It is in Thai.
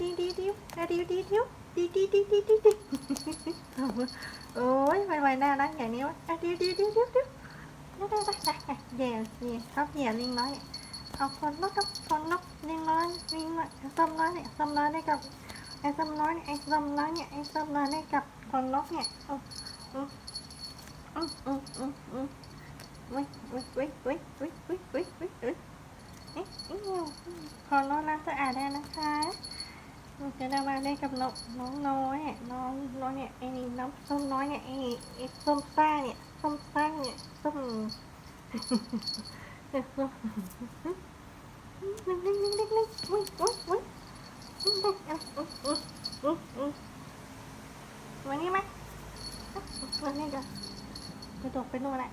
ดีดีดีดีดีดีดีดีดีดีดีดีโอ้ยไวๆน่ารักอย่างนี้วะอะเดี๋ยวเดี๋ยวดี๋ยวเดี๋ยวเดี๋ยวได้ได้ได้ได้เดี๋ยวนี่เขาเหี่ยลิงน้อยเอาคนนกกับคนนกลิงน้อยลิงน้อยส้มน้อยเนี่ยส้มน้อยได้กับไอ้ส้มน้อยไอ้ส้มน้อยเนี่ยไอ้ส้มน้อยได้กับคนนกเนี่ยอืมอืมอืมอืมอืมอืมเว้ยเว้ยเว้ยเว้ยเว้ยเว้ยเว้ยเว้ยเว้ยเอ๊ะเอ๊ะขอน้องล้างสะอาดได้นะคะมัน จะได้มาได้กับน้องน้องน้อยน้องน้อยเนี่ยไอ้นี่น้องส้มน้อยเนี่ยไอ้ไอ้ส้มซ่าเนี่ยส้มซ่าเนี่ยส้มเนี่ยส้มนิ่งนิ่งนิ่งนิ่งนิ่งอุ้ยอุ้ยอุ้ยอืมอืมอืมอืมอืมวันนี้ไหมวันนี้ก็กระโดดไปนู่นแหละ